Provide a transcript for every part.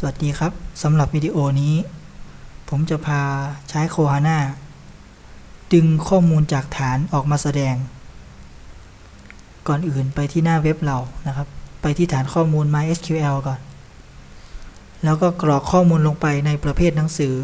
สวัสดีครับสำหรับวิดีโอนี้ ผมจะพาใช้โคฮาน่าดึงข้อมูลจากฐานออกมาแสดง ก่อนอื่นไปที่หน้าเว็บเรานะครับ ไปที่ฐานข้อมูล MySQL ก่อน แล้วก็กรอกข้อมูลลงไปในประเภทหนังสือ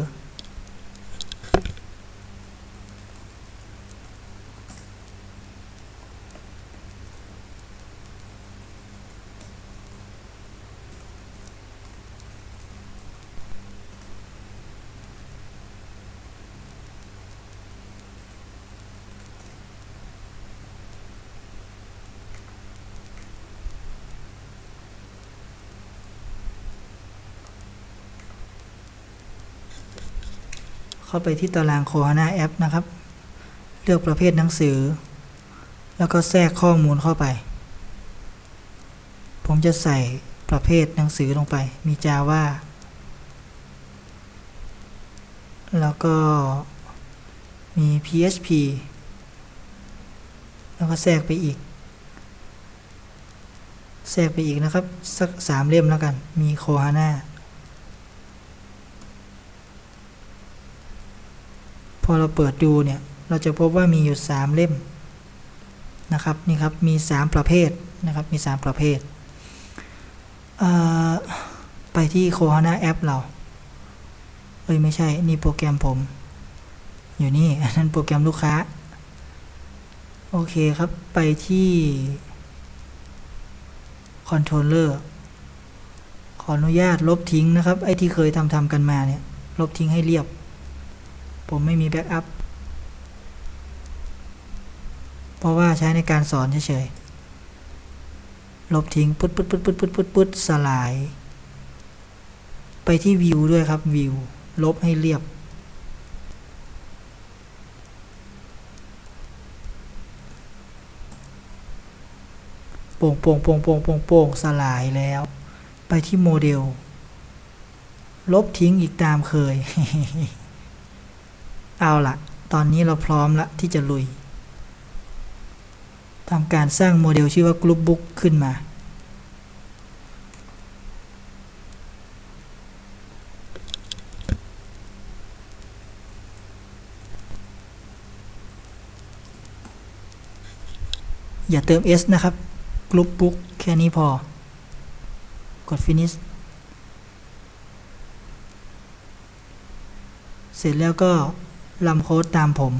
เข้าไปที่ตาราง Kohana App นะครับ เลือกประเภทหนังสือ แล้วก็แทรกข้อมูลเข้าไป ผมจะใส่ประเภทหนังสือลงไป มี Java แล้วก็มี PHP แล้วก็แทรกไปอีก แทรกไปอีกนะครับ สักสามเล่มแล้วกัน มี Kohana พอเราเปิดดูเนี่ย เราจะพบว่ามีอยู่ 3 เล่มนะครับนี่ครับมี 3 ประเภทนะครับมี 3 ประเภท ไปที่ Kohana App เราเอ้ยไม่ใช่ นี่โปรแกรมผม อยู่นี่อันนั้นโปรแกรมลูกค้า โอเคครับไปที่ Controller ขออนุญาตลบทิ้งนะครับ ไอ้ที่เคยทำทำกันมาเนี่ย ลบทิ้งให้เรียบ ผมไม่มีแบ็กอัพ เพราะว่าใช้ในการสอนเฉยๆ ลบทิ้งปุ๊ดปุ๊ดปุ๊ดปุ๊ดปุ๊ดปุ๊ดปุ๊ดสลาย ไปที่วิวด้วยครับวิว ลบให้เรียบ โป่งโป่งโป่งโป่งโป่งโป่งสลายแล้ว ไปที่โมเดล ลบทิ้งอีกตามเคย เอาละตอนนี้เราพร้อมละที่จะลุยทำการสร้างโมเดลชื่อว่า Group Book ขึ้นมา อย่าเติม S นะครับ Group Book แค่นี้พอ กด Finish เสร็จแล้วก็ ลำโค้ดตามผม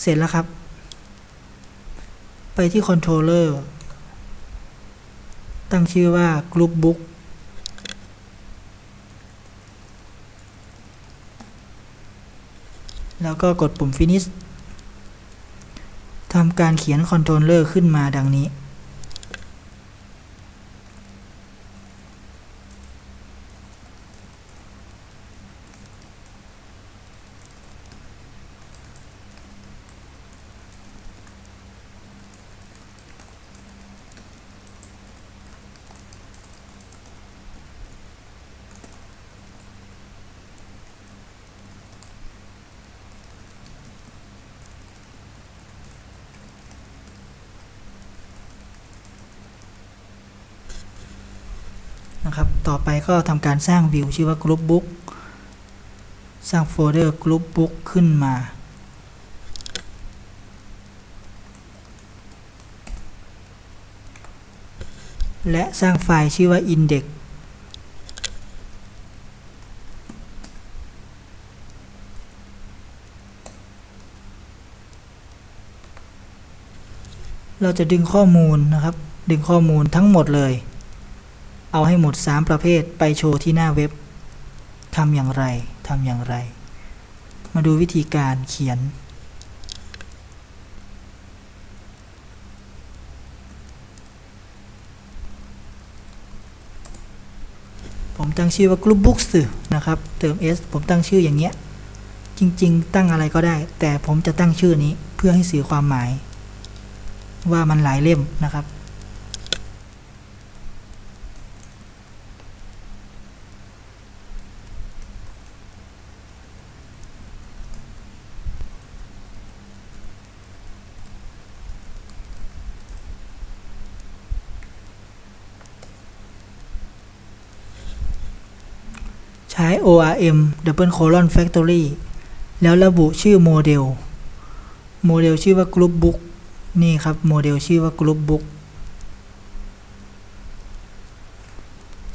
เสร็จแล้วครับ ไปที่คอนโทรลเลอร์ตั้งชื่อว่า Group Book แล้วก็กดปุ่ม Finish ทำการเขียนคอนโทรลเลอร์ขึ้นมาดังนี้ นะครับ ต่อไปก็ทำการสร้างวิวชื่อว่า Group Book สร้างโฟลเดอร์ Group Book ขึ้นมา และสร้างไฟล์ชื่อว่า index เราจะดึงข้อมูลนะครับ ดึงข้อมูลทั้งหมดเลย เอาให้หมด 3 ประเภทไปโชว์ที่หน้าเว็บทำอย่างไรทำอย่างไร มาดูวิธีการเขียน ผมตั้งชื่อว่า Group Books นะครับ เติม S ผมตั้งชื่ออย่างเงี้ย จริง ๆ ตั้งอะไรก็ได้ แต่ผมจะตั้งชื่อนี้เพื่อให้สื่อความหมาย ว่ามันหลายเล่มนะครับ ท้าย ORM double colon factory แล้วระบุชื่อโมเดล โมเดลชื่อว่า group book นี่ครับ โมเดลชื่อว่า group book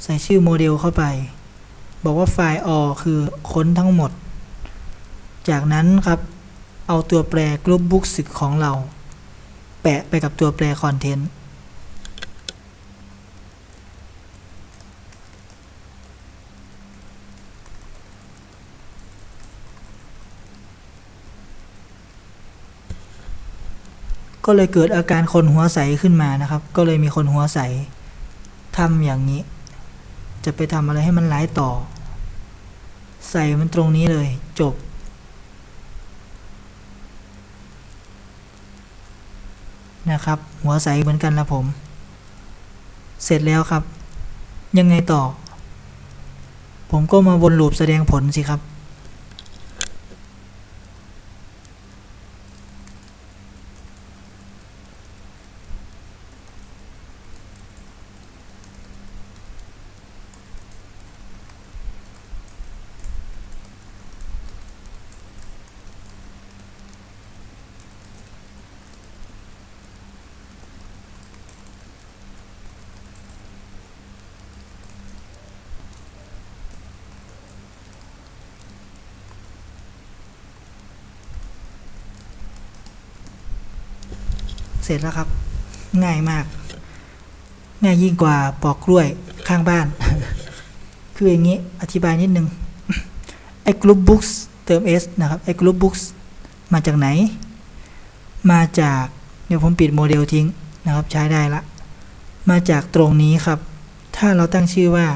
ใส่ชื่อโมเดลเข้าไป บอกว่าไฟล์ all คือค้นทั้งหมด จากนั้นครับ เอาตัวแปร group book สึกของเรา แปะไปกับตัวแปร content ก็เลยเกิดอาการคนหัวใสขึ้นมานะครับ ก็เลยมีคนหัวใสทำอย่างนี้ จะไปทำอะไรให้มันร้ายต่อ ใส่มันตรงนี้เลย จบ นะครับ หัวใสเหมือนกันละผม เสร็จแล้วครับ ยังไงต่อ ผมก็มาวนลูปแสดงผลสิครับ เสร็จแล้วครับ ง่ายมาก ง่ายยิ่งกว่าปอกกล้วยข้างบ้าน คืออย่างนี้อธิบายนิดนึงไอ้ group books เติม s นะครับไอ้ group books มาจากไหน มาจากเดี๋ยวผมปิดโมเดลทิ้งนะครับ ใช้ได้ละ มาจากตรงนี้ครับ ถ้าเราตั้งชื่อว่า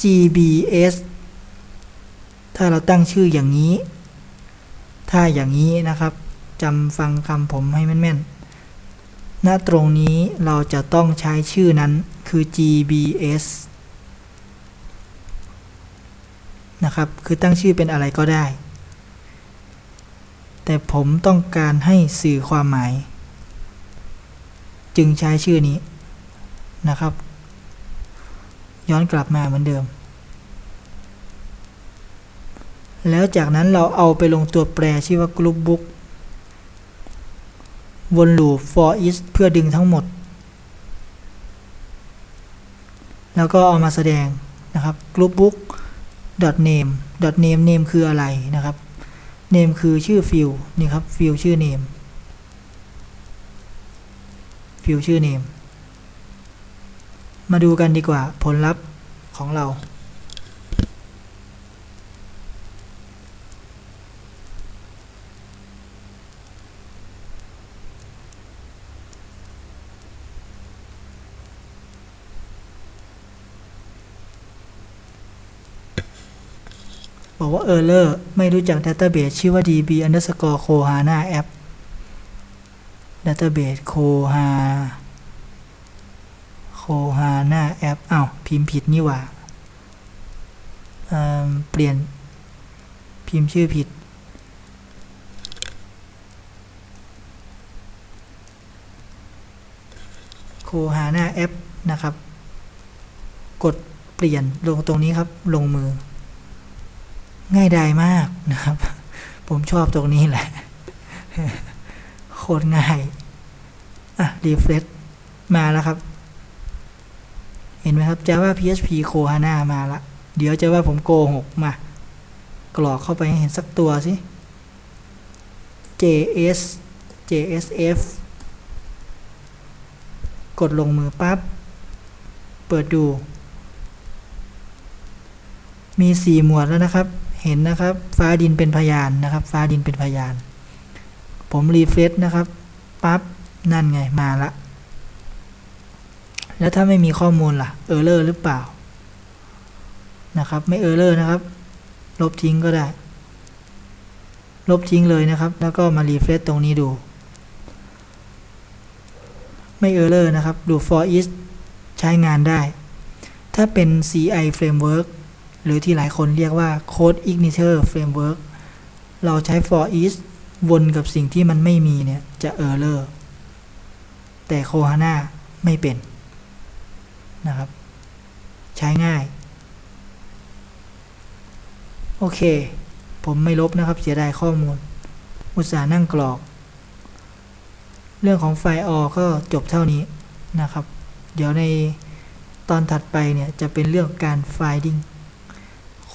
gbs ถ้าเราตั้งชื่ออย่างนี้ ถ้าอย่างนี้นะครับจำฟังคำผมให้แม่นๆ ณตรงนี้เราจะต้องใช้ชื่อนั้นคือ gbs นะครับ คือตั้งชื่อเป็นอะไรก็ได้ แต่ผมต้องการให้สื่อความหมาย จึงใช้ชื่อนี้นะครับ ย้อนกลับมาเหมือนเดิม แล้วจากนั้นเราเอาไปลงตัวแปรชื่อว่า group book วนลูป for each เพื่อดึงทั้งหมด แล้วก็เอามาแสดงนะครับ group book name name name คืออะไรนะครับ name คือชื่อฟิลนี่ครับฟิลชื่อ name ฟิลชื่อ name มาดูกันดีกว่าผลลัพธ์ของเรา บอกว่า error ไม่รู้จัก database ชื่อว่า db underscore kohana app database koha kohana app อ้าว พิมพ์ผิดนี่หว่าเเปลี่ยนพิมพ์ชื่อผิด kohana app นะครับ กดเปลี่ยนลงตรงนี้ครับ ลงมือ ง่ายดายมากนะครับ ผมชอบตรงนี้แหละ โคตรง่าย อะ รีเฟรชมาแล้วครับ เห็นไหมครับ Java PHP c o h a n a มาละ เดี๋ยวจะว่าผมโกหกมา กรอกเข้าไปให้เห็นสักตัวสิ JS JSF กดลงมือปั๊บ เปิดดู มีสี่หมวดแล้วนะครับ เห็นนะครับ ฟ้าดินเป็นพยานนะครับ ฟ้าดินเป็นพยาน ผมรีเฟรชนะครับปั๊บนั่นไงมาละ แล้วถ้าไม่มีข้อมูลล่ะเออร์เลอร์หรือเปล่านะครับ ไม่เออร์เลอร์นะครับ ลบทิ้งก็ได้ ลบทิ้งเลยนะครับ แล้วก็มารีเฟรชตรงนี้ดู ไม่เออร์เลอร์นะครับ ดู for each ใช้งานได้ ถ้าเป็น CI framework หรือที่หลายคนเรียกว่า Code Igniter Framework เราใช้ for each วนกับสิ่งที่มันไม่มีเนี่ย จะ error แต่ Kohana ไม่เป็นนะครับ ใช้ง่าย โอเค ผมไม่ลบนะครับ เสียดายข้อมูล อุตส่าห์นั่งกรอก เรื่องของไฟล์ออก็จบเท่านี้นะครับ เดี๋ยวในตอนถัดไปเนี่ย จะเป็นเรื่องการไฟดิ้ง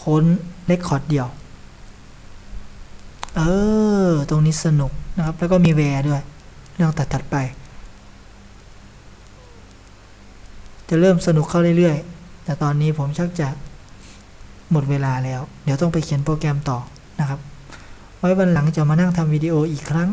ค้นเรคคอร์ดเดี่ยว เออ ตรงนี้สนุกนะครับ แล้วก็มีแวร์ด้วย เรื่องตัดถัดๆไป จะเริ่มสนุกเข้าเรื่อยๆ แต่ตอนนี้ผมชักจะหมดเวลาแล้ว เดี๋ยวต้องไปเขียนโปรแกรมต่อนะครับ ไว้วันหลังจะมานั่งทำวิดีโออีกครั้ง